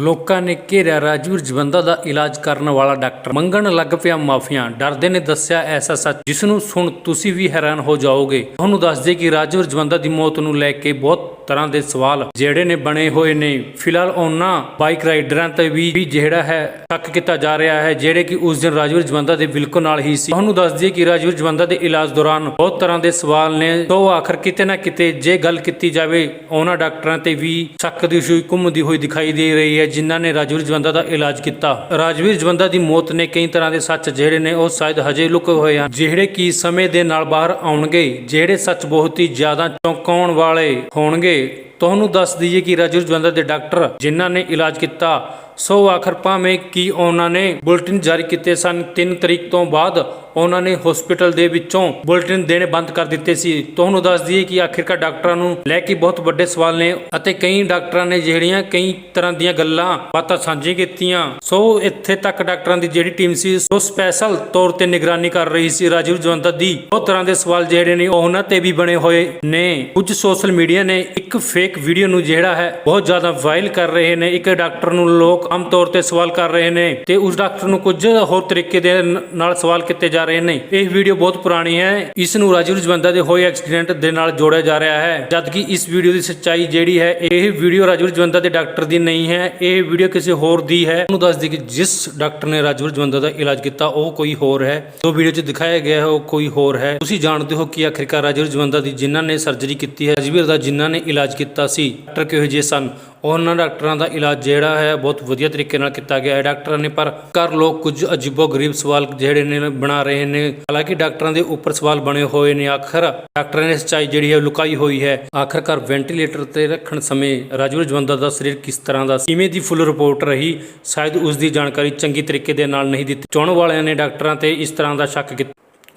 ਲੋਕਾਂ ਨੇ ਘੇਰਿਆ ਰਾਜਵੀਰ ਜਵੰਦਾ ਦਾ ਇਲਾਜ ਕਰਨ ਵਾਲਾ ਡਾਕਟਰ। ਮੰਗਣ ਲੱਗ ਪਿਆ ਮਾਫੀਆਂ। ਡਰਦੇ ਨੇ ਦੱਸਿਆ ਐਸਾ ਸੱਚ, ਜਿਸ ਨੂੰ ਸੁਣ ਤੁਸੀਂ ਵੀ ਹੈਰਾਨ ਹੋ ਜਾਓਗੇ। ਤੁਹਾਨੂੰ ਦੱਸ ਦੇ ਕਿ ਰਾਜਵੀਰ ਜਵੰਦਾ ਦੀ ਮੌਤ ਨੂੰ ਲੈ ਕੇ ਬਹੁਤ ਤਰ੍ਹਾਂ ਦੇ ਸਵਾਲ ਜਿਹੜੇ ਨੇ ਬਣੇ ਹੋਏ ਨੇ। ਫਿਲਹਾਲ ਉਹਨਾਂ ਬਾਈਕ ਰਾਈਡਰਾਂ ਤੇ ਵੀ ਜਿਹੜਾ ਹੈ ਸ਼ੱਕ ਕੀਤਾ ਜਾ ਰਿਹਾ ਹੈ, ਜਿਹੜੇ ਕਿ ਉਸ ਦਿਨ ਰਾਜਵੀਰ ਜਵੰਦਾ ਦੇ ਬਿਲਕੁਲ ਨਾਲ ਹੀ ਸੀ। ਤੁਹਾਨੂੰ ਦੱਸ ਦਈਏ ਕਿ ਰਾਜਵੀਰ ਜਵੰਦਾ ਦੇ ਇਲਾਜ ਦੌਰਾਨ ਬਹੁਤ ਤਰ੍ਹਾਂ ਦੇ ਸਵਾਲ ਨੇ। ਤੋਂ ਆਖਰ ਕਿਤੇ ਨਾ ਕਿਤੇ ਜੇ ਗੱਲ ਕੀਤੀ ਜਾਵੇ, ਉਹਨਾਂ ਡਾਕਟਰਾਂ ਤੇ ਵੀ ਸ਼ੱਕ ਦੀ ਸੂਈ ਘੁੰਮਦੀ ਹੋਈ ਦਿਖਾਈ ਦੇ ਰਹੀ ਹੈ, ਜਿਨ੍ਹਾਂ ਨੇ ਰਾਜਵੀਰ ਜਵੰਦਾ ਦਾ ਇਲਾਜ ਕੀਤਾ। ਰਾਜਵੀਰ ਜਵੰਦਾ ਦੀ ਮੌਤ ਨੇ ਕਈ ਤਰ੍ਹਾਂ ਦੇ ਸੱਚ ਜਿਹੜੇ ਨੇ, ਉਹ ਸ਼ਾਇਦ ਹਜੇ ਲੁਕੇ ਹੋਏ ਹਨ, ਜਿਹੜੇ ਕਿ ਸਮੇਂ ਦੇ ਨਾਲ ਬਾਹਰ ਆਉਣਗੇ, ਜਿਹੜੇ ਸੱਚ ਬਹੁਤ ਹੀ ਜ਼ਿਆਦਾ ਚੌਂਕਾਉਣ ਵਾਲੇ ਹੋਣਗੇ। ਤੁਹਾਨੂੰ ਦੱਸ ਦਈਏ ਕਿ ਰਾਜੂ ਜਵੰਦਾ ਦੇ ਡਾਕਟਰ ਜਿਨ੍ਹਾਂ ਨੇ ਇਲਾਜ ਕੀਤਾ, ਸੋ ਆਖਰ ਭਾਵੇਂ ਕਿ ਉਹਨਾਂ ਨੇ ਬੁਲੇਟਿਨ ਜਾਰੀ ਕੀਤੇ ਸਨ 3 ਤਰੀਕ ਤੋਂ ਬਾਅਦ ਉਹਨਾਂ ਨੇ ਹਸਪੀਟਲ ਦੇ ਵਿੱਚੋਂ ਬੁਲੇਟਿਨ ਦੇਣੇ ਬੰਦ ਕਰ ਦਿੱਤੇ ਸੀ। ਤੁਹਾਨੂੰ ਦੱਸ ਦਈਏ ਕਿ ਆਖਿਰਕਾਰ ਡਾਕਟਰਾਂ ਨੂੰ ਲੈ ਕੇ ਬਹੁਤ ਵੱਡੇ ਸਵਾਲ ਨੇ ਅਤੇ ਕਈ ਡਾਕਟਰਾਂ ਨੇ ਜਿਹੜੀਆਂ ਕਈ ਤਰ੍ਹਾਂ ਦੀਆਂ ਗੱਲਾਂ ਬਾਤਾਂ ਸਾਂਝੀਆਂ ਕੀਤੀਆਂ। ਸੋ ਇੱਥੇ ਤੱਕ ਡਾਕਟਰਾਂ ਦੀ ਜਿਹੜੀ ਟੀਮ ਸੀ, ਸੋ ਸਪੈਸ਼ਲ ਤੌਰ ਤੇ ਨਿਗਰਾਨੀ ਕਰ ਰਹੀ ਸੀ ਰਾਜੀਵ ਜਵੰਦਾ ਦੀ। ਬਹੁਤ ਤਰ੍ਹਾਂ ਦੇ ਸਵਾਲ ਜਿਹੜੇ ਨੇ ਉਹਨਾਂ ਤੇ ਵੀ ਬਣੇ ਹੋਏ ਨੇ। ਕੁਝ ਸੋਸ਼ਲ ਮੀਡੀਆ ਨੇ ਇੱਕ ਫੇਕ ਵੀਡੀਓ ਨੂੰ ਜਿਹੜਾ ਹੈ ਬਹੁਤ ਜ਼ਿਆਦਾ ਵਾਇਰਲ ਕਰ ਰਹੇ ਨੇ। ਇੱਕ ਡਾਕਟਰ ਨੂੰ ਲੋਕ ਆਮ ਤੌਰ ਤੇ ਸਵਾਲ ਕਰ ਰਹੇ ਨੇ ਤੇ ਉਸ ਡਾਕਟਰ ਨੂੰ ਕੁਝ ਹੋਰ ਤਰੀਕੇ ਦੇ ਨਾਲ ਸਵਾਲ ਕੀਤੇ ਜਾ ਰਹੇ ਨੇ। ਇਹ ਵੀਡੀਓ ਬਹੁਤ ਪੁਰਾਣੀ ਹੈ। ਇਸ ਨੂੰ ਰਾਜੀਵ ਜਵੰਦਾ ਦੇ ਹੋਏ ਐਕਸੀਡੈਂਟ ਦੇ ਨਾਲ ਜੋੜਿਆ ਜਾ ਰਿਹਾ ਹੈ। ਜਦਕਿ ਇਸ ਵੀਡੀਓ ਦੀ ਸੱਚਾਈ ਜਿਹੜੀ ਹੈ, ਇਹ ਵੀਡੀਓ ਰਾਜੀਵ ਜਵੰਦਾ ਦੇ ਡਾਕਟਰ ਦੀ ਨਹੀਂ ਹੈ। ਇਹ ਵੀਡੀਓ ਕਿਸੇ ਹੋਰ ਦੀ ਹੈ। ਉਹਨੂੰ ਦੱਸ ਦਈਏ ਕਿ ਜਿਸ ਡਾਕਟਰ ਨੇ ਰਾਜਵੀਰ ਜਵੰਦਾ ਦਾ ਇਲਾਜ ਕੀਤਾ, ਉਹ ਕੋਈ ਹੋਰ ਹੈ। ਜੋ ਵੀਡੀਓ 'ਚ ਦਿਖਾਇਆ ਗਿਆ ਹੈ, ਉਹ ਕੋਈ ਹੋਰ ਹੈ। ਤੁਸੀਂ ਜਾਣਦੇ ਹੋ ਕਿ ਆਖਿਰਕਾਰ ਰਾਜਵੀਰ ਜਵੰਦਾ ਦੀ ਜਿਨ੍ਹਾਂ ਨੇ ਸਰਜਰੀ ਕੀਤੀ ਹੈ ਰਾਜਵੀਰ ਦਾ ਜਿਨ੍ਹਾਂ ਨੇ ਇਲਾਜ ਕੀਤਾ ਸੀ, ਡਾਕਟਰ ਕਿਹੋ ਜਿਹੇ ਸਨ? ਉਹਨਾਂ ਡਾਕਟਰਾਂ ਦਾ ਇਲਾਜ ਜਿਹੜਾ ਹੈ ਬਹੁਤ ਵਧੀਆ ਤਰੀਕੇ ਨਾਲ ਕੀਤਾ ਗਿਆ ਹੈ ਡਾਕਟਰਾਂ ਨੇ, ਪਰ ਕਰ ਲੋਕ ਕੁਝ ਅਜੀਬੋ ਗਰੀਬ ਸਵਾਲ ਜਿਹੜੇ ਨੇ ਬਣਾ ਰਹੇ ਨੇ। ਹਾਲਾਂਕਿ ਡਾਕਟਰਾਂ ਦੇ ਉੱਪਰ ਸਵਾਲ ਬਣੇ ਹੋਏ ਨੇ। ਆਖਰ ਡਾਕਟਰਾਂ ਨੇ ਸੱਚਾਈ ਜਿਹੜੀ ਹੈ ਉਹ ਲੁਕਾਈ ਹੋਈ ਹੈ। ਆਖਰਕਾਰ ਵੈਂਟੀਲੇਟਰ ਤੇ ਰੱਖਣ ਸਮੇਂ ਰਾਜਵੀਰ ਜਵੰਦਰ ਦਾ ਸਰੀਰ ਕਿਸ ਤਰ੍ਹਾਂ ਦਾ ਸੀ? ਕਿਵੇਂ ਦੀ ਫੁੱਲ ਰਿਪੋਰਟ ਰਹੀ। ਸ਼ਾਇਦ ਉਸ ਦੀ ਜਾਣਕਾਰੀ ਚੰਗੀ ਤਰੀਕੇ ਦੇ ਨਾਲ ਨਹੀਂ ਦਿੱਤੀ। ਚੋਣ ਵਾਲਿਆਂ ਨੇ ਡਾਕਟਰਾਂ ਤੇ ਇਸ ਤਰ੍ਹਾਂ ਦਾ ਸ਼ੱਕ ਕੀਤਾ।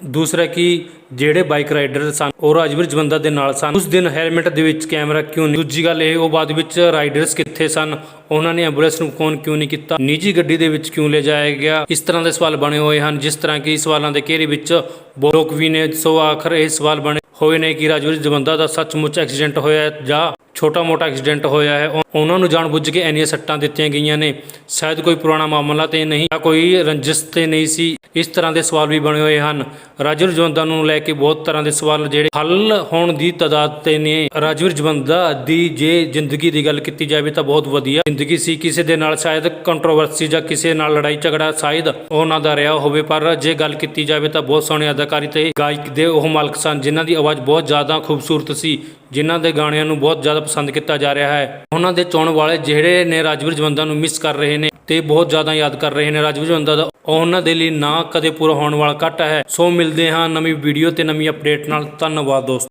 ਦੂਸਰਾ ਕਿ ਜਿਹੜੇ ਬਾਈਕ ਰਾਈਡਰ ਸਨ, ਉਹ ਰਾਜਵੀਰ ਜਵੰਦਾ ਦੇ ਨਾਲ ਸਨ। ਉਸ ਦਿਨ ਹੈਲਮਟ ਦੇ ਵਿੱਚ ਕੈਮਰਾ ਕਿਉਂ ਨਹੀਂ? ਦੂਜੀ ਗੱਲ ਇਹ, ਉਹ ਬਾਅਦ ਵਿੱਚ ਰਾਈਡਰਸ ਕਿੱਥੇ ਸਨ? ਉਹਨਾਂ ਨੇ ਐਂਬੂਲੈਂਸ ਨੂੰ ਫੋਨ ਕਿਉਂ ਨਹੀਂ ਕੀਤਾ? ਨਿੱਜੀ ਗੱਡੀ ਦੇ ਵਿੱਚ ਕਿਉਂ ਲੈ ਜਾਇਆ ਗਿਆ? ਇਸ ਤਰ੍ਹਾਂ ਦੇ ਸਵਾਲ ਬਣੇ ਹੋਏ ਹਨ, ਜਿਸ ਤਰ੍ਹਾਂ ਕਿ ਸਵਾਲਾਂ ਦੇ ਘੇਰੇ ਵਿੱਚ ਬਹੁਤ ਲੋਕ ਵੀ ਨੇ। ਸੋ ਆਖਰ ਇਹ ਸਵਾਲ ਬਣੇ ਹੋਏ ਨੇ ਕਿ ਰਾਜਵੀਰ ਜਵੰਦਾ ਦਾ ਸੱਚਮੁੱਚ ਐਕਸੀਡੈਂਟ ਹੋਇਆ ਜਾਂ ਛੋਟਾ ਮੋਟਾ ਐਕਸੀਡੈਂਟ ਹੋਇਆ ਹੈ। ਉਹ- ਉਹਨਾਂ ਨੂੰ ਜਾਣਬੁੱਝ ਕੇ ਐਨੀਆਂ ਸੱਟਾਂ ਦਿੱਤੀਆਂ ਗਈਆਂ ਨੇ। ਸ਼ਾਇਦ ਕੋਈ ਪੁਰਾਣਾ ਮਾਮਲਾ ਤੇ ਨਹੀਂ, ਜਾਂ ਕੋਈ ਰੰਜਿਸ਼ ਤੇ ਨਹੀਂ ਸੀ। ਇਸ ਤਰ੍ਹਾਂ ਦੇ ਸਵਾਲ ਵੀ ਬਣੇ ਹੋਏ ਹਨ। ਰਾਜਵੀਰ ਜਵੰਦਾ ਨੂੰ ਲੈ ਕੇ ਬਹੁਤ ਤਰ੍ਹਾਂ ਦੇ ਸਵਾਲ ਜਿਹੜੇ ਹੱਲ ਹੋਣ ਦੀ ਤਦਾਦ ਤੇ ਨੇ। ਰਾਜਵੀਰ ਜਵੰਦਾ ਦੀ ਜੇ ਜ਼ਿੰਦਗੀ ਦੀ ਗੱਲ ਕੀਤੀ ਜਾਵੇ ਤਾਂ ਬਹੁਤ ਵਧੀਆ ਜ਼ਿੰਦਗੀ ਸੀ। ਕਿਸੇ ਦੇ ਨਾਲ ਸ਼ਾਇਦ ਕੰਟਰੋਵਰਸੀ ਜਾਂ ਕਿਸੇ ਨਾਲ ਲੜਾਈ ਝਗੜਾ ਸ਼ਾਇਦ ਉਹਨਾਂ ਦਾ ਰਿਹਾ ਹੋਵੇ। ਪਰ ਜੇ ਗੱਲ ਕੀਤੀ ਜਾਵੇ ਤਾਂ ਬਹੁਤ ਸੋਹਣੇ ਅਦਾਕਾਰੀ ਤੇ ਗਾਇਕ ਦੇ ਉਹ ਮਾਲਕ ਸਨ, ਜਿਨ੍ਹਾਂ ਦੀ ਆਵਾਜ਼ ਬਹੁਤ ਜ਼ਿਆਦਾ ਖੂਬਸੂਰਤ ਸੀ, ਜਿਨ੍ਹਾਂ ਦੇ ਗਾਣਿਆਂ ਨੂੰ ਬਹੁਤ ਜ਼ਿਆਦਾ ਪਸੰਦ ਕੀਤਾ ਜਾ ਰਿਹਾ ਹੈ। ਉਹਨਾਂ ਦੇ ਚੋਣ ਵਾਲੇ ਜਿਹੜੇ ਨੇ ਰਾਜਵੀਰ ਜਵੰਦਾ ਨੂੰ ਮਿਸ ਕਰ ਰਹੇ ਨੇ ਤੇ ਬਹੁਤ ਜ਼ਿਆਦਾ ਯਾਦ ਕਰ ਰਹੇ ਨੇ। ਰਾਜਵੀਰ ਜਵੰਦਾ ਦਾ ਉਹਨਾਂ ਦੇ ਲਈ ਨਾ ਕਦੇ ਪੂਰਾ ਹੋਣ ਵਾਲਾ ਘੱਟ ਹੈ। ਸੋ ਮਿਲਦੇ ਹਾਂ ਨਵੀਂ ਵੀਡੀਓ ਤੇ ਨਵੀਂ ਅਪਡੇਟ ਨਾਲ। ਧੰਨਵਾਦ ਦੋਸਤੋ।